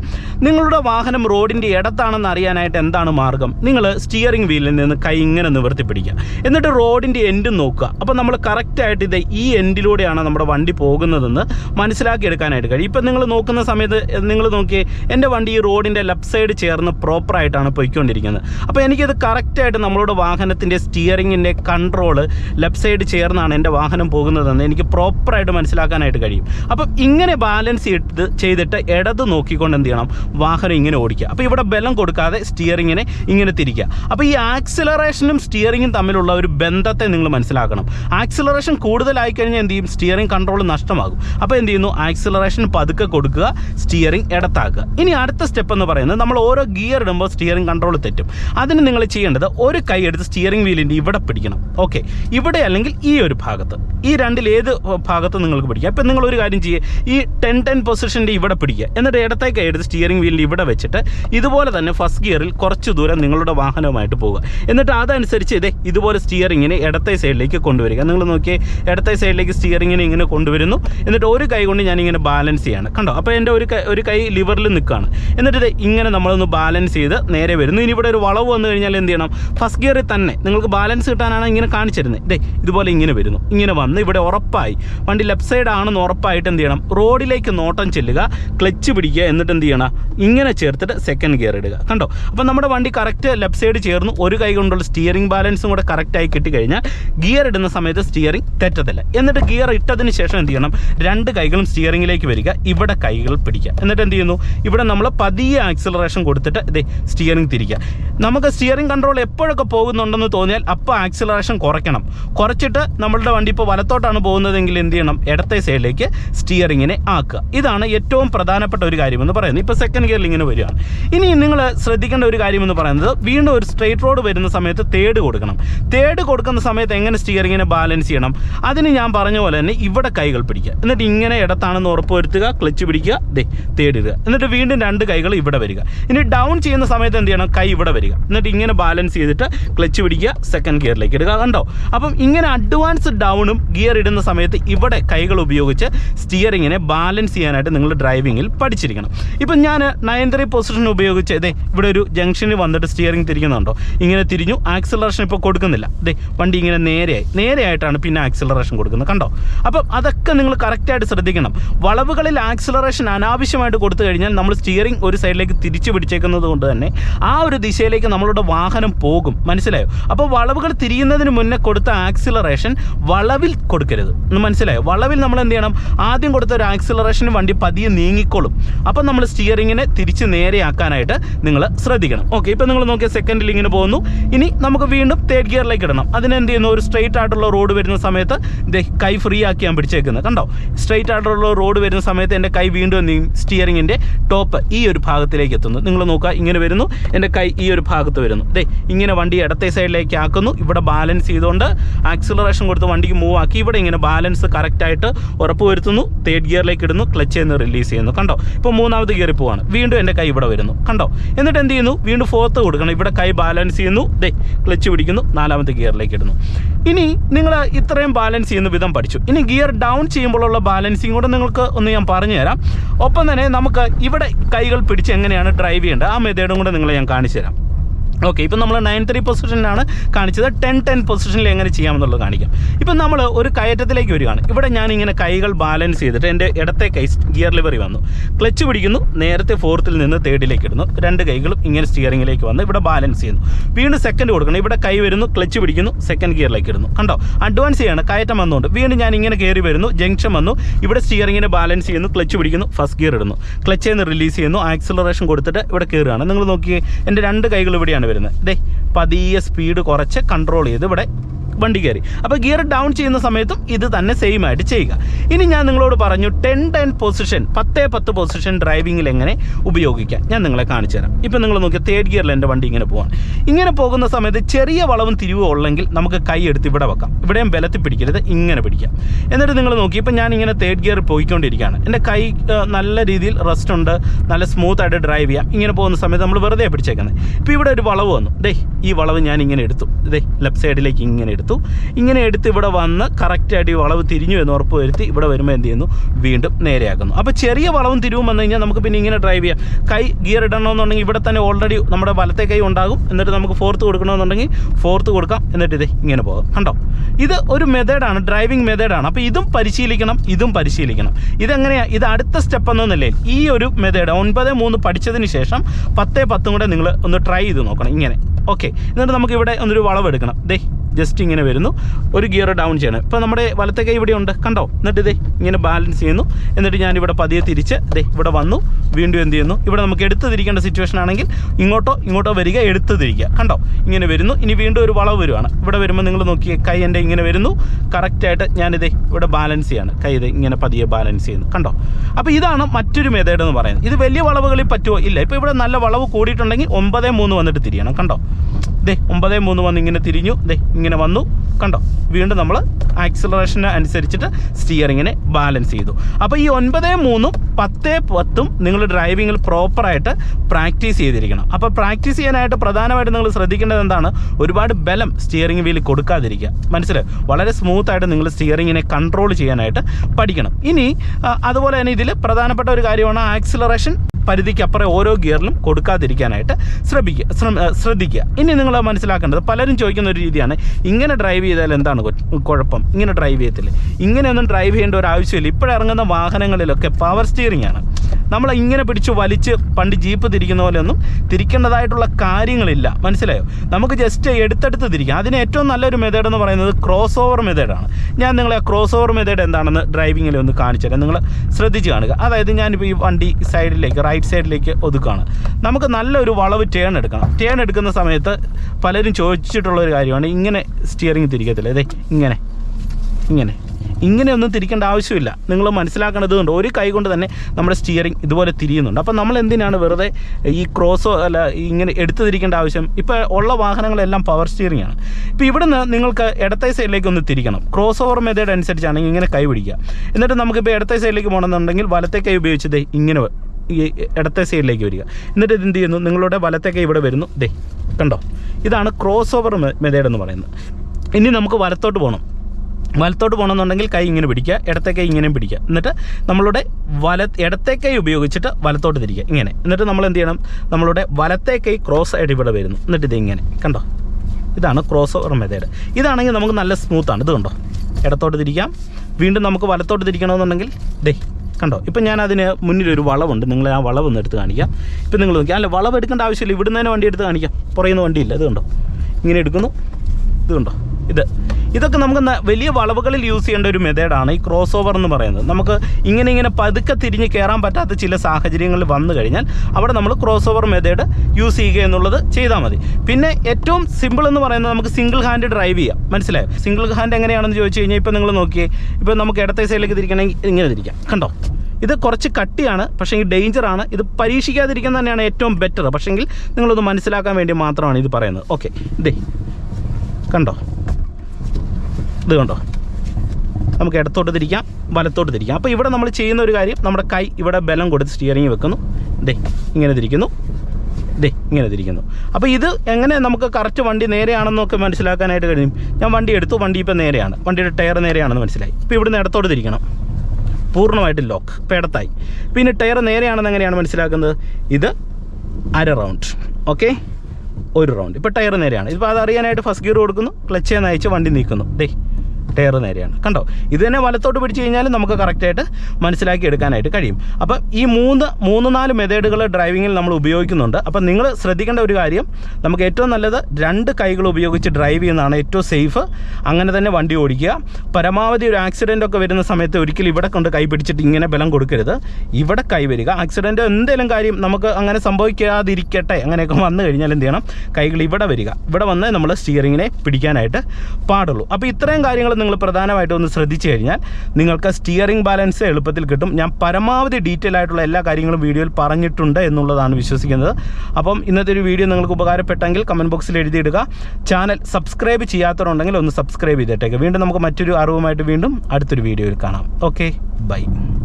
നിങ്ങളുടെ വാഹനം റോഡിന്റെ ഇടത്താണെന്ന് അറിയാനായിട്ട് എന്താണ് മാർഗം? നിങ്ങൾ സ്റ്റിയറിംഗ് വീലിൽ നിന്ന് കൈ ഇങ്ങനെ നിവർത്തി പിടിക്കുക. എന്നിട്ട് റോഡിന്റെ എൻഡ് നോക്കുക. അപ്പോൾ നമ്മൾ കറക്റ്റായിട്ട് ഇത് ഈ എൻഡിലൂടെയാണ് നമ്മുടെ വണ്ടി പോകുന്നതെന്ന് മനസ്സിലാക്കി എടുക്കാനായിട്ട് കഴിയും. ഇപ്പം നിങ്ങൾ നോക്കുന്ന സമയത്ത് നിങ്ങൾ നോക്കിയേ എന്റെ വണ്ടി ഈ റോഡിന്റെ ലെഫ്റ്റ് സൈഡ് ചേർന്ന് പ്രോപ്പറായിട്ടാണ് പോയിക്കൊണ്ടിരിക്കുന്നത്. അപ്പോൾ എനിക്കത് കറക്റ്റായിട്ട് നമ്മളുടെ വാഹനത്തിന്റെ സ്റ്റിയറിങ്ങിന്റെ കൺട്രോൾ ലെഫ്റ്റ് സൈഡ് ചേർന്നാണ് എന്റെ വാഹനം പോകുന്നതെന്ന് എനിക്ക് പ്രോപ്പറായിട്ട് മനസ്സിലാക്കാനായിട്ട് കഴിയും. അപ്പം ഇങ്ങനെ ബാലൻസ് ചെയ്ത് ചെയ്തിട്ട് ഇടത് നോക്കിക്കൊണ്ട് എന്ത് ചെയ്യണം? വാഹനം ഇങ്ങനെ ഓടിക്കുക. അപ്പോൾ ഇവിടെ ബലം കൊടുക്കാതെ സ്റ്റിയറിങ്ങിനെ ഇങ്ങനെ തിരിക്കുക. അപ്പോൾ ഈ ആക്സിലറേഷനും സ്റ്റിയറിങ്ങും തമ്മിലുള്ള ഒരു ബന്ധത്തെ നിങ്ങൾ മനസ്സിലാക്കണം. ആക്സിലറേഷൻ കൂടുതലായി കഴിഞ്ഞാൽ എന്ത് ചെയ്യും? സ്റ്റിയറിംഗ് കൺട്രോൾ നഷ്ടമാകും. അപ്പോൾ എന്ത് ചെയ്യുന്നു? ആക്സിലറേഷൻ പതുക്കെ കൊടുക്കുക സ്റ്റിയറിംഗ് ഇടത്താക്കുക. ഇനി അടുത്ത സ്റ്റെപ്പ് എന്ന് പറയുന്നത് നമ്മൾ ഓരോ ഗിയർ ഇടുമ്പോൾ സ്റ്റിയറിംഗ് കൺട്രോൾ തെറ്റും. അതിന് നിങ്ങൾ ചെയ്യേണ്ടത് ഒരു കൈ എടുത്ത് സ്റ്റിയറിംഗ് വീലിന്റെ ഇവിടെ പിടിക്കണം. ഓക്കെ ഇവിടെ അല്ലെങ്കിൽ ഈ ഒരു ഭാഗത്ത്. ഈ രണ്ടിൽ ഏത് ഭാഗത്ത് നിങ്ങൾക്ക് പിടിക്കാം? ഇപ്പം നിങ്ങൾ ഒരു കാര്യം ചെയ്യുക ഈ ടെൻ ടെൻ പൊസിഷന്റെ ഇവിടെ പിടിക്കുക. എന്നിട്ട് ഇടത്തെ കൈ എടുത്ത് സ്റ്റിയറിംഗ് വീലിന്റെ ഇവിടെ വെച്ചിട്ട് ഇതുപോലെ തന്നെ ഫസ്റ്റ് ഗിയറിൽ കുറച്ച് ദൂരം നിങ്ങളുടെ വാഹനവുമായിട്ട് പോവുക. എന്നിട്ട് അതനുസരിച്ച് ഇതേ ഇതുപോലെ സ്റ്റിയറിങ്ങിനെ ഇടത്തെ സൈഡിലേക്ക് കൊണ്ടുവരിക. നിങ്ങൾ നോക്കിയേ ഇടത്തെ സൈഡിലേക്ക് സ്റ്റിയറിങ്ങിനെ ഇങ്ങനെ കൊണ്ടുവരുന്നു. എന്നിട്ട് ഒരു കൈ കൊണ്ട് ഞാനിങ്ങനെ ബാലൻസ് ചെയ്യാണ്. കണ്ടോ? അപ്പോൾ എന്റെ ഒരു കൈ ഒരു കൈ ലിവറിൽ നിൽക്കുകയാണ്. എന്നിട്ട് ഇങ്ങനെ നമ്മളൊന്ന് ബാലൻസ് ചെയ്ത് നേരെ വരുന്നു. ഇനി ഇവിടെ ഒരു വളവ് വന്നു കഴിഞ്ഞാൽ എന്ത് ചെയ്യണം? ഫസ്റ്റ് ഗിയറിൽ തന്നെ നിങ്ങൾക്ക് ബാലൻസ് കിട്ടാനാണ് ഇങ്ങനെ കാണിച്ചിരുന്നത്. ഇതേ ഇതുപോലെ ഇങ്ങനെ വരുന്നു. ഇങ്ങനെ വന്ന് ഇവിടെ ഉറപ്പായി. വണ്ടി ലെഫ്റ്റ് സൈഡ് ആണെന്ന് ഉറപ്പായിട്ട് എന്ത് ചെയ്യണം? റോഡിലേക്ക് നോട്ടം ചെല്ലുക ക്ലച്ച് പിടിക്കുക എന്നിട്ട് എന്ത് ചെയ്യണം? ഇങ്ങനെ ചേർത്തിട്ട് സെക്കൻഡ് ഗിയർ ഇടുക. കണ്ടോ? അപ്പോൾ നമ്മുടെ വണ്ടി കറക്റ്റ് ലെഫ്റ്റ് സൈഡ് ചേർന്ന്. ഒരു കൈ കൊണ്ടുള്ള സ്റ്റിയറിംഗ് ബാലൻസും കൂടെ കറക്റ്റായി കിട്ടിക്കഴിഞ്ഞാൽ ഗിയർ ഇടുന്ന സമയത്ത് സ്റ്റിയറിംഗ് തെറ്റത്തില്ല. എന്നിട്ട് ഗിയർ ഇട്ടതിന് ശേഷം എന്ത് ചെയ്യണം? രണ്ട് കൈകളും സ്റ്റിയറിംഗിലേക്ക് വരിക. ഇവിടെ കൈകൾ പിടിക്കുക. എന്നിട്ട് എന്ത് ചെയ്യുന്നു? ഇവിടെ നമ്മൾ പതിയെ ആക്സിലറേഷൻ കൊടുത്തിട്ട് ഇതേ സ്റ്റിയറിംഗ് തിരിക്കുക. നമുക്ക് സ്റ്റിയറിംഗ് കൺട്രോൾ എപ്പോഴൊക്കെ പോകുന്നുണ്ടെന്ന് തോന്നിയാൽ അപ്പോൾ ആക്സിലറേഷൻ കുറയ്ക്കണം. കുറച്ചിട്ട് നമ്മളുടെ വണ്ടി ഇപ്പോൾ വലത്തോട്ടാണ് പോകുന്നതെങ്കിൽ എന്ത് ചെയ്യണം? ഇടത്തെ സൈഡിലേക്ക് സ്റ്റിയറിങ്ങിനെ ആക്കുക. ഇതാണ് ഏറ്റവും പ്രധാനപ്പെട്ട ഒരു കാര്യമെന്ന് പറയുന്നത്. ഇപ്പോൾ സെക്കൻഡ് ഗിയറിൽ ഇങ്ങനെ വരികയാണ്. ഇനി നിങ്ങൾ ശ്രദ്ധിക്കേണ്ട ഒരു കാര്യമെന്ന് പറയുന്നത് വീണ്ടും ഒരു സ്ട്രെയിറ്റ് റോഡ് വരുന്ന സമയത്ത് തേർഡ് കൊടുക്കണം. തേർഡ് കൊടുക്കുന്ന സമയത്ത് എങ്ങനെ സ്റ്റിയറിങ്ങിനെ ബാലൻസ് ചെയ്യണം? അതിന് ഞാൻ പറഞ്ഞ പോലെ തന്നെ ഇവിടെ കൈകൾ പിടിക്കുക. എന്നിട്ട് ഇങ്ങനെ ഇടത്താണെന്ന് ഉറപ്പ് വരുത്തുക ക്ലച്ച് പിടിക്കുക ദേ തേടിടുക എന്നിട്ട് വീണ്ടും രണ്ട് കൈകൾ ഇവിടെ വരിക. ഇനി ഡൗൺ ചെയ്യുന്ന സമയത്ത് എന്ത് ചെയ്യണം? കൈ ഇവിടെ വരിക. എന്നിട്ട് ഇങ്ങനെ ബാലൻസ് ചെയ്തിട്ട് ക്ലച്ച് പിടിക്കുക സെക്കൻഡ് ഗിയറിലേക്ക് ഇടുക. കണ്ടോ? അപ്പം ഇങ്ങനെ അഡ്വാൻസ് ഡൗണും ഗിയർ ഇടുന്ന സമയത്ത് ഇവിടെ കൈകൾ ഉപയോഗിച്ച് സ്റ്റിയറിങ്ങിനെ ബാലൻസ് ചെയ്യാനായിട്ട് നിങ്ങൾ ഡ്രൈവിങ്ങിൽ പഠിച്ചിരിക്കണം. ഇപ്പം ഞാൻ നയൻ ത്രീ പൊസിഷൻ ഉപയോഗിച്ച് ഇതേ ഇവിടെ ഒരു ജംഗ്ഷനിൽ വന്നിട്ട് സ്റ്റിയറിംഗ് തിരിക്കുന്നുണ്ടോ? ഇങ്ങനെ തിരിഞ്ഞു ആക്സിലറേഷൻ ഇപ്പോൾ കൊടുക്കുന്നില്ല. ദേ വണ്ടി ഇങ്ങനെ നേരെയായി. നേരെയായിട്ടാണ് പിന്നെ ആക്സിലറേഷൻ കൊടുക്കുന്നത്. കണ്ടോ? അപ്പം അതൊക്കെ നിങ്ങൾ കറക്റ്റായിട്ട് ശ്രദ്ധിക്കണം. വളവുകളിൽ ആക്സിലറേഷൻ അനാവശ്യമായിട്ട് കൊടുത്തു കഴിഞ്ഞാൽ നമ്മൾ സ്റ്റിയറിംഗ് ഒരു സൈഡിലേക്ക് തിരിച്ചു പിടിച്ചേക്കുന്നത് കൊണ്ട് തന്നെ ആ ഒരു ദിശയിലേക്ക് നമ്മളുടെ വാഹനം പോകും. മനസ്സിലായോ? അപ്പോൾ വളവുകൾ തിരിയുന്നതിന് മുന്നേ കൊടുത്ത ആക്സിലറേഷൻ വളവിൽ കൊടുക്കരുത്. എന്ന് മനസ്സിലായോ? വളവിൽ നമ്മൾ എന്ത് ചെയ്യണം? ആദ്യം കൊടുത്ത ഒരു ആക്സിലറേഷൻ വണ്ടി പതിയെ നീങ്ങിക്കോളും. അപ്പം നമ്മൾ സ്റ്റിയറിങ്ങിനെ തിരിച്ച് നേരെയാക്കാനായിട്ട് നിങ്ങൾ ശ്രദ്ധിക്കണം. ഓക്കെ ഇപ്പം നിങ്ങൾ നോക്കിയ സെക്കൻഡിൽ ഇങ്ങനെ പോകുന്നു. ഇനി നമുക്ക് വീണ്ടും തേർഡ് ഗിയറിലേക്ക് ഇടണം. അതിന് എന്ത് ചെയ്യുന്നു? ഒരു സ്ട്രെയിറ്റ് ആയിട്ടുള്ള റോഡ് വരുന്ന സമയത്ത് കൈ ഫ്രീ ആക്കിയാൻ പിടിച്ചേക്കുന്നത്. കണ്ടോ? സ്ട്രെയിറ്റ് ആയിട്ടുള്ള റോഡ് വരുന്ന സമയത്ത് എന്റെ കൈ വീണ്ടും സ്റ്റിയറിങ്ങിന്റെ ടോപ്പ് ഈ ഒരു ഭാഗത്തിലേക്ക് എത്തുന്നു. നിങ്ങൾ നോക്കുക ഇങ്ങനെ വരുന്നു. എന്റെ കൈ ഈ ഒരു ഭാഗത്ത് വരുന്നു. ദേ ഇങ്ങനെ വണ്ടി ഇടത്തെ സൈഡിലേക്ക് ആക്കുന്നു. ഇവിടെ ബാലൻസ് ചെയ്തുകൊണ്ട് ആക്സിലറേഷൻ കൊടുത്ത് വണ്ടിക്ക് മൂവ് ആക്കി. ഇവിടെ ഇങ്ങനെ ബാലൻസ് കറക്റ്റായിട്ട് ഉറപ്പ് വരുത്തുന്നു. തേർഡ് ഗിയറിലേക്ക് ഇടുന്നു. ക്ലച്ച് എന്ന് റിലീസ് ചെയ്യുന്നു. കണ്ടോ? ഇപ്പോൾ മൂന്നാമത് ഗിയറിൽ പോവാണ്. വീണ്ടും എന്റെ കൈ ഇവിടെ വരുന്നു. കണ്ടോ? എന്നിട്ട് എന്ത് ചെയ്യുന്നു? വീണ്ടും ഫോർത്ത് കൊടുക്കണം. ഇവിടെ കൈ ബാലൻസ് ചെയ്യുന്നു. ദേ ക്ലച്ച് പിടിക്കുന്നു. നാലാമത്തെ ഗിയറിലേക്ക് ഇടുന്നു. ഇനി നിങ്ങൾ ഇത്രയും ബാലൻസ് ചെയ്യുന്ന വിധം പഠിച്ചു. ഇനി ഗിയർ ഡൗൺ ചെയ്യുമ്പോഴുള്ള ബാലൻസിങ് കൂടെ നിങ്ങൾക്ക് ഒന്ന് ഞാൻ പറഞ്ഞു തരാം. ഒപ്പം തന്നെ നമുക്ക് ഇവിടെ കൈകൾ പിടിച്ച് എങ്ങനെയാണ് ഡ്രൈവ് ചെയ്യേണ്ടത്? ആ മെത്തേഡും കൂടെ നിങ്ങളെ ഞാൻ കാണിച്ചു തരാം. ഓക്കെ ഇപ്പം നമ്മൾ നയൻ ത്രീ പൊസിഷനിലാണ് കാണിച്ചത്. ടെൻ ടെൻ പൊസിഷനിൽ എങ്ങനെ ചെയ്യാമെന്നുള്ളത് കാണിക്കാം. ഇപ്പം നമ്മൾ ഒരു കയറ്റത്തിലേക്ക് വരികയാണ്. ഇവിടെ ഞാൻ ഇങ്ങനെ കൈകൾ ബാലൻസ് ചെയ്തിട്ട് എന്റെ ഇടത്തെ കൈ ഗിയർ ലിവറി വന്നു. ക്ലച്ച് പിടിക്കുന്നു. നേരത്തെ ഫോർത്തിൽ നിന്ന് തേർഡിലേക്ക് ഇടുന്നു. രണ്ട് കൈകളും ഇങ്ങനെ സ്റ്റിയറിംഗിലേക്ക് വന്ന് ഇവിടെ ബാലൻസ് ചെയ്യുന്നു. വീണ്ടും സെക്കൻഡ് കൊടുക്കണം. ഇവിടെ കൈ വരുന്നു. ക്ലച്ച് പിടിക്കുന്നു. സെക്കൻഡ് ഗിയറിലേക്ക് ഇടുന്നു. കണ്ടോ? അഡ്വാൻസ് ചെയ്യാണ്. കയറ്റം വന്നുകൊണ്ട്. വീണ്ടും ഞാൻ ഇങ്ങനെ കയറി വരുന്നു. ജംഗ്ഷൻ വന്നു. ഇവിടെ സ്റ്റിയറിങ്ങിനെ ബാലൻസ് ചെയ്യുന്നു. ക്ലച്ച് പിടിക്കുന്നു. ഫസ്റ്റ് ഗിയർ ഇടുന്നു. ക്ലച്ച് നിന്ന് റിലീസ് ചെയ്യുന്നു. ആക്സിലറേഷൻ കൊടുത്തിട്ട് ഇവിടെ കയറുകയാണ് നിങ്ങൾ നോക്കിയേ എന്റെ രണ്ട് കൈകൾ ഇവിടെയാണ് വരുന്നത്. ദേ പതിയെ സ്പീഡ് കുറച്ച് കൺട്രോൾ ചെയ്ത് ഇവിടെ വണ്ടി കയറി. അപ്പോൾ ഗിയർ ഡൗൺ ചെയ്യുന്ന സമയത്തും ഇത് തന്നെ സെയിം ആയിട്ട് ചെയ്യുക. ഇനി ഞാൻ നിങ്ങളോട് പറഞ്ഞു ടെൻ ടെൻ പൊസിഷൻ പത്തേ പത്ത് പൊസിഷൻ ഡ്രൈവിങ്ങിൽ എങ്ങനെ ഉപയോഗിക്കാം? ഞാൻ നിങ്ങളെ കാണിച്ചു തരാം. ഇപ്പം നിങ്ങൾ നോക്കിയാൽ തേർഡ് ഗിയറിൽ എന്റെ വണ്ടി ഇങ്ങനെ പോകാം ഇങ്ങനെ പോകുന്ന സമയത്ത് ചെറിയ വളവും തിരിവും ഉള്ളെങ്കിൽ നമുക്ക് കൈ എടുത്ത് ഇവിടെ വെക്കാം. ഇവിടെയും ബലത്തിൽ പിടിക്കരുത് ഇങ്ങനെ പിടിക്കാം. എന്നിട്ട് നിങ്ങൾ നോക്കി ഇപ്പം ഞാൻ ഇങ്ങനെ തേർഡ് ഗിയർ പോയിക്കൊണ്ടിരിക്കുകയാണ്. എന്റെ കൈ നല്ല രീതിയിൽ റെസ്റ്റ് ഉണ്ട് നല്ല സ്മൂത്തായിട്ട് ഡ്രൈവ് ചെയ്യാം. ഇങ്ങനെ പോകുന്ന സമയത്ത് നമ്മൾ വെറുതെ പിടിച്ചേക്കുന്നത്. ഇപ്പോൾ ഇവിടെ ഒരു വളവ് വന്നു. ദേ ഈ വളവ് ഞാൻ ഇങ്ങനെ എടുത്തു. ദേ ലെഫ്റ്റ് സൈഡിലേക്ക് ഇങ്ങനെ എടുത്തു. ഇങ്ങനെ എടുത്ത് ഇവിടെ വന്ന് കറക്റ്റായിട്ട് ഈ വളവ് തിരിഞ്ഞു എന്ന് ഉറപ്പ് വരുത്തി ഇവിടെ വരുമ്പോൾ എന്ത് ചെയ്യുന്നു? വീണ്ടും നേരെയാക്കുന്നു അപ്പോൾ ചെറിയ വളവും തിരിവും വന്നു കഴിഞ്ഞാൽ നമുക്ക് പിന്നെ ഇങ്ങനെ ഡ്രൈവ് ചെയ്യാം. കൈ ഗിയർ ഇടണമെന്നുണ്ടെങ്കിൽ ഇവിടെ തന്നെ ഓൾറെഡി നമ്മുടെ വലത്തെ കൈ ഉണ്ടാകും. എന്നിട്ട് നമുക്ക് ഫോർത്ത് കൊടുക്കണമെന്നുണ്ടെങ്കിൽ ഫോർത്ത് കൊടുക്കാം. എന്നിട്ട് ഇത് ഇങ്ങനെ പോകാം. കണ്ടോ? ഇത് ഒരു മെത്തേഡാണ് ഡ്രൈവിംഗ് മെത്തേഡാണ് അപ്പോൾ ഇതും പരിശീലിക്കണം ഇതും പരിശീലിക്കണം. ഇതെങ്ങനെയാണ് ഇത് അടുത്ത സ്റ്റെപ്പ് എന്ന നിലയിൽ ഈ ഒരു മെത്തേഡ് ഒൻപത് മൂന്ന് പഠിച്ചതിന് ശേഷം പത്തേ പത്തും കൂടെ നിങ്ങൾ ഒന്ന് ട്രൈ ചെയ്ത് നോക്കണം. ഇങ്ങനെ. ഓക്കെ എന്നിട്ട് നമുക്ക് ഇവിടെ ഒന്നൊരു വളവ് എടുക്കണം. ദേ ജസ്റ്റ് ഇങ്ങനെ വരുന്നു. ഒരു ഗിയർ ഡൗൺ ചെയ്യണം. ഇപ്പോൾ നമ്മുടെ വലത്തെ കൈ ഇവിടെ ഉണ്ട് കണ്ടോ? എന്നിട്ട് ഇതേ ഇങ്ങനെ ബാലൻസ് ചെയ്യുന്നു. എന്നിട്ട് ഞാൻ ഇവിടെ പതിയെ തിരിച്ച് ഇതേ ഇവിടെ വന്നു. വീണ്ടും എന്ത് ചെയ്യുന്നു? ഇവിടെ നമുക്ക് എടുത്ത് തിരിക്കേണ്ട സിറ്റുവേഷൻ ആണെങ്കിൽ ഇങ്ങോട്ടോ ഇങ്ങോട്ടോ വരിക എടുത്ത് തിരിക്കുക കണ്ടോ? ഇങ്ങനെ വരുന്നു. ഇനി വീണ്ടും ഒരു വളവ് വരുവാണ്. ഇവിടെ വരുമ്പോൾ നിങ്ങൾ നോക്കിയേ കൈ എന്റെ ഇങ്ങനെ വരുന്നു. കറക്റ്റായിട്ട് ഞാനിതേ ഇവിടെ ബാലൻസ് ചെയ്യാണ്. കൈ ഇത് ഇങ്ങനെ പതിയെ ബാലൻസ് ചെയ്യുന്നു. കണ്ടോ? അപ്പോൾ ഇതാണ് മറ്റൊരു മെത്തേഡ് എന്ന് പറയുന്നത്. ഇത് വലിയ വളവുകളിൽ പറ്റുമോ ഇല്ല. ഇപ്പോൾ ഇവിടെ നല്ല വളവ് കൂടിയിട്ടുണ്ടെങ്കിൽ ഒമ്പതേ മൂന്ന് വന്നിട്ട് തിരിയണം. കണ്ടോ? ദേ ഒമ്പതേ മൂന്ന് വന്ന് ഇങ്ങനെ തിരിഞ്ഞു. ദേ ഇങ്ങനെ വന്നു. കണ്ടോ? വീണ്ടും നമ്മൾ ആക്സിലറേഷന് അനുസരിച്ചിട്ട് സ്റ്റിയറിങ്ങിനെ ബാലൻസ് ചെയ്തു. അപ്പോൾ ഈ ഒൻപതേ മൂന്നും പത്തേ പത്തും നിങ്ങൾ ഡ്രൈവിങ്ങിൽ പ്രോപ്പറായിട്ട് പ്രാക്ടീസ് ചെയ്തിരിക്കണം. അപ്പോൾ പ്രാക്ടീസ് ചെയ്യാനായിട്ട് പ്രധാനമായിട്ട് നിങ്ങൾ ശ്രദ്ധിക്കേണ്ടത് എന്താണ്? ഒരുപാട് ബലം സ്റ്റിയറിംഗ് വീലിൽ കൊടുക്കാതിരിക്കുക. മനസ്സിലായി? വളരെ സ്മൂത്തായിട്ട് നിങ്ങൾ സ്റ്റിയറിങ്ങിനെ കൺട്രോൾ ചെയ്യാനായിട്ട് പഠിക്കണം. ഇനി അതുപോലെ തന്നെ ഇതിൽ പ്രധാനപ്പെട്ട ഒരു കാര്യമാണ് ആക്സിലറേഷൻ പരിധിക്കപ്പുറം ഓരോ ഗിയറിലും കൊടുക്കാതിരിക്കാനായിട്ട് ശ്രമിക്കുക ശ്രമ- ശ്രദ്ധിക്കുക. ഇനി നിങ്ങൾ മനസ്സിലാക്കേണ്ടത് പലരും ചോദിക്കുന്ന ഒരു രീതിയാണ് ഇങ്ങനെ ഡ്രൈവ് ചെയ്താൽ എന്താണ് കുഴപ്പം? ഇങ്ങനെ ഡ്രൈവ് ചെയ്യത്തില്ല? ഇങ്ങനെയൊന്നും ഡ്രൈവ് ചെയ്യേണ്ട ഒരു ആവശ്യമില്ല. ഇപ്പോഴിറങ്ങുന്ന വാഹനങ്ങളിലൊക്കെ പവർ സ്റ്റിയറിംഗ് ആണ്. നമ്മൾ ഇങ്ങനെ പിടിച്ച് വലിച്ച് പണ്ട് ജീപ്പ് തിരിക്കുന്ന പോലെയൊന്നും തിരിക്കേണ്ടതായിട്ടുള്ള കാര്യങ്ങളില്ല. മനസ്സിലായോ? നമുക്ക് ജസ്റ്റ് എടുത്തെടുത്ത് തിരിക്കാം. അതിന് ഏറ്റവും നല്ലൊരു മെത്തേഡ് എന്ന് പറയുന്നത് ക്രോസ് ഓവർ മെത്തേഡാണ് ഞാൻ നിങ്ങളെ ക്രോസ് ഓവർ മെത്തേഡ് എന്താണെന്ന് ഡ്രൈവിങ്ങിൽ ഒന്ന് കാണിച്ചു തരാം നിങ്ങൾ ശ്രദ്ധിച്ച് കാണുക. അതായത് ഞാനിപ്പോൾ ഈ വണ്ടി സൈഡിലേക്ക് റൈറ്റ് സൈഡിലേക്ക് ഒതുക്കുകയാണ് നമുക്ക് നല്ലൊരു വളവ് ടേൺ എടുക്കണം. ടേൺ എടുക്കുന്ന സമയത്ത് പലരും ചോദിച്ചിട്ടുള്ള ഒരു കാര്യമാണ് ഇങ്ങനെ സ്റ്റിയറിംഗ് തിരിക്കത്തില്ല. അതെ ഇങ്ങനെ ഇങ്ങനെ. ഇങ്ങനെയൊന്നും തിരിക്കേണ്ട ആവശ്യമില്ല. നിങ്ങൾ മനസ്സിലാക്കേണ്ടത് കൊണ്ട് ഒരു കൈ കൊണ്ട് തന്നെ നമ്മുടെ സ്റ്റിയറിംഗ് ഇതുപോലെ തിരിയുന്നുണ്ട്. അപ്പോൾ നമ്മൾ എന്തിനാണ് വെറുതെ ഈ ക്രോസോ അല്ല ഇങ്ങനെ എടുത്തു തിരിക്കേണ്ട ആവശ്യം? ഇപ്പോൾ ഉള്ള വാഹനങ്ങളെല്ലാം പവർ സ്റ്റിയറിംഗ് ആണ്. ഇപ്പോൾ ഇവിടുന്ന് നിങ്ങൾക്ക് ഇടത്തെ സൈഡിലേക്ക് ഒന്ന് തിരിക്കണം. ക്രോസ് ഓവർ മെത്തേഡ് അനുസരിച്ചാണെങ്കിൽ ഇങ്ങനെ കൈ പിടിക്കുക. എന്നിട്ട് നമുക്കിപ്പോൾ ഇടത്തെ സൈഡിലേക്ക് പോകണമെന്നുണ്ടെങ്കിൽ വലത്തെ കൈ ഉപയോഗിച്ചത് ഇങ്ങനെ ഈ ഇടത്തെ സൈഡിലേക്ക് വരിക. എന്നിട്ട് ഇത് എന്ത് ചെയ്യുന്നു? നിങ്ങളുടെ വലത്തേക്ക് ഇവിടെ വരുന്നു. ദേ കണ്ടോ? ഇതാണ് ക്രോസ് ഓവർ മെതേഡ് എന്ന് പറയുന്നത്. ഇനി നമുക്ക് വലത്തോട്ട് പോകണം വലത്തോട്ട് പോകണമെന്നുണ്ടെങ്കിൽ കൈ ഇങ്ങനെ പിടിക്കുക ഇടത്തെ കൈ ഇങ്ങനെയും പിടിക്കുക. എന്നിട്ട് നമ്മളുടെ വല ഇടത്തെ കൈ ഉപയോഗിച്ചിട്ട് വലത്തോട്ട് തിരിക്കുക. ഇങ്ങനെ. എന്നിട്ട് നമ്മൾ എന്ത് ചെയ്യണം? നമ്മളുടെ വലത്തെ കൈ ക്രോസ് ആയിട്ട് ഇവിടെ വരുന്നു. എന്നിട്ട് ഇത് ഇങ്ങനെ. കണ്ടോ? ഇതാണ് ക്രോസ് ഓവർ മെത്തേഡ് ഇതാണെങ്കിൽ നമുക്ക് നല്ല സ്മൂത്താണ് ഇത് കണ്ടോ? ഇടത്തോട്ട് തിരിക്കാം. വീണ്ടും നമുക്ക് വലത്തോട്ട് തിരിക്കണമെന്നുണ്ടെങ്കിൽ ദേ കണ്ടോ? ഇപ്പം ഞാൻ അതിന് മുന്നിൽ ഒരു വളവുണ്ട്. നിങ്ങൾ ആ വളവ് ഒന്ന് എടുത്ത് കാണിക്കാം. ഇപ്പം നിങ്ങൾ നോക്കിയാൽ അല്ല വളവ് എടുക്കേണ്ട ആവശ്യമില്ല. ഇവിടുന്ന് തന്നെ വണ്ടി എടുത്ത് കാണിക്കാം. പുറയുന്ന വണ്ടിയില്ല ഇത് കണ്ടോ? ഇങ്ങനെ എടുക്കുന്നു. ഇത് കണ്ടോ? ഇത്. ഇതൊക്കെ നമുക്ക് വലിയ വളവുകളിൽ യൂസ് ചെയ്യേണ്ട ഒരു മെത്തേഡാണ് ഈ ക്രോസ് ഓവർ എന്ന് പറയുന്നത്. നമുക്ക് ഇങ്ങനെ ഇങ്ങനെ പതുക്കെ തിരിഞ്ഞ് കയറാൻ പറ്റാത്ത ചില സാഹചര്യങ്ങളിൽ വന്നു കഴിഞ്ഞാൽ അവിടെ നമ്മൾ ക്രോസ് ഓവർ മെത്തേഡ് യൂസ് ചെയ്യുക എന്നുള്ളത് ചെയ്താൽ മതി. പിന്നെ ഏറ്റവും സിമ്പിൾ എന്ന് പറയുന്നത് നമുക്ക് സിംഗിൾ ഹാൻഡ് ഡ്രൈവ് ചെയ്യാം. മനസ്സിലായോ? സിംഗിൾ ഹാൻഡ് എങ്ങനെയാണെന്ന് ചോദിച്ചു കഴിഞ്ഞാൽ ഇപ്പോൾ നിങ്ങൾ നോക്കിയേ ഇപ്പോൾ നമുക്ക് ഇടത്തെ സൈഡിലേക്ക് തിരിക്കണമെങ്കിൽ ഇങ്ങനെ തിരിക്കാം. കണ്ടോ? ഇത് കുറച്ച് കട്ടിയാണ് പക്ഷേ ഈ ഡേഞ്ചറാണ് ഇത് പരീക്ഷിക്കാതിരിക്കാൻ തന്നെയാണ് ഏറ്റവും ബെറ്റർ പക്ഷേങ്കിൽ നിങ്ങളൊന്ന് മനസ്സിലാക്കാൻ വേണ്ടി മാത്രമാണ് ഇത് പറയുന്നത്. ഓക്കെ ഇതേ കണ്ടോ? ഇത് കണ്ടോ നമുക്ക് ഇടത്തോട്ട് തിരിക്കാം വലത്തോട്ട് തിരിക്കാം. അപ്പോൾ ഇവിടെ നമ്മൾ ചെയ്യുന്ന ഒരു കാര്യം നമ്മുടെ കൈ ഇവിടെ ബലം കൊടുത്ത് സ്റ്റിയറിംഗ് വെക്കുന്നു. ദേ ഇങ്ങനെ തിരിക്കുന്നു. ദേ ഇങ്ങനെ തിരിക്കുന്നു. അപ്പോൾ ഇത് എങ്ങനെ നമുക്ക് കറക്റ്റ് വണ്ടി നേരെയാണെന്നൊക്കെ മനസ്സിലാക്കാനായിട്ട് കഴിയും. ഞാൻ വണ്ടി എടുത്തു വണ്ടി ഇപ്പോൾ നേരെയാണ്. വണ്ടിയുടെ ടയർ നേരെയാണെന്ന് മനസ്സിലായി. ഇപ്പോൾ ഇവിടുന്ന് ഇടത്തോട്ട് തിരിക്കണം. പൂർണമായിട്ട് ലോക്ക് ഇപ്പോൾ ഇടത്തായി. പിന്നെ ടയർ നേരെയാണെന്ന് എങ്ങനെയാണ് മനസ്സിലാക്കുന്നത്? ഇത് അര റൗണ്ട് ഓക്കെ ഒരു റൗണ്ട്. ഇപ്പോൾ ടയർ നേരെയാണ്. ഇപ്പോൾ അത് അറിയാനായിട്ട് ഫസ്റ്റ് ഗിയർ കൊടുക്കുന്നു. ക്ലച്ച് നയിച്ച് വണ്ടി നീക്കുന്നു. ദേ ടയർ നേരെയാണ്. കണ്ടോ? ഇത് തന്നെ വലത്തോട്ട് പിടിച്ചു കഴിഞ്ഞാൽ നമുക്ക് കറക്റ്റായിട്ട് മനസ്സിലാക്കി എടുക്കാനായിട്ട് കഴിയും. അപ്പം ഈ മൂന്ന് മൂന്ന് നാല് മെത്തേഡുകൾ ഡ്രൈവിങ്ങിൽ നമ്മൾ ഉപയോഗിക്കുന്നുണ്ട്. അപ്പം നിങ്ങൾ ശ്രദ്ധിക്കേണ്ട ഒരു കാര്യം നമുക്ക് ഏറ്റവും നല്ലത് രണ്ട് കൈകൾ ഉപയോഗിച്ച് ഡ്രൈവ് ചെയ്യുന്നതാണ് ഏറ്റവും സേഫ് അങ്ങനെ തന്നെ വണ്ടി ഓടിക്കുക. പരമാവധി ഒരു ആക്സിഡന്റ് ഒക്കെ വരുന്ന സമയത്ത് ഒരിക്കലും ഇവിടെ കൊണ്ട് കൈ പിടിച്ചിട്ട് ഇങ്ങനെ ബലം കൊടുക്കരുത്. ഇവിടെ കൈ വരിക. ആക്സിഡന്റ് എന്തെങ്കിലും കാര്യം നമുക്ക് അങ്ങനെ സംഭവിക്കാതിരിക്കട്ടെ അങ്ങനെയൊക്കെ വന്നു കഴിഞ്ഞാൽ എന്ത് ചെയ്യണം? കൈകൾ ഇവിടെ വരിക. ഇവിടെ വന്ന് നമ്മൾ സ്റ്റിയറിങ്ങിനെ പിടിക്കാനായിട്ട് പാടുള്ളൂ. അപ്പോൾ ഇത്രയും കാര്യങ്ങൾ നിങ്ങൾ പ്രധാനമായിട്ടും ഒന്ന് ശ്രദ്ധിച്ചു കഴിഞ്ഞാൽ നിങ്ങൾക്ക് സ്റ്റിയറിംഗ് ബാലൻസ് എളുപ്പത്തിൽ കിട്ടും. ഞാൻ പരമാവധി ഡീറ്റെയിൽ ആയിട്ടുള്ള എല്ലാ കാര്യങ്ങളും വീഡിയോയിൽ പറഞ്ഞിട്ടുണ്ട് എന്നുള്ളതാണ് വിശ്വസിക്കുന്നത്. അപ്പം ഇന്നത്തെ ഒരു വീഡിയോ നിങ്ങൾക്ക് ഉപകാരപ്പെട്ടെങ്കിൽ കമന്റ് ബോക്സിൽ എഴുതിയിടുക. ചാനൽ സബ്സ്ക്രൈബ് ചെയ്യാത്തവരുണ്ടെങ്കിൽ ഒന്ന് സബ്സ്ക്രൈബ് ചെയ്തിട്ടേക്ക്. വീണ്ടും നമുക്ക് മറ്റൊരു അറിവുമായിട്ട് വീണ്ടും അടുത്തൊരു വീഡിയോയിൽ കാണാം. Okay bye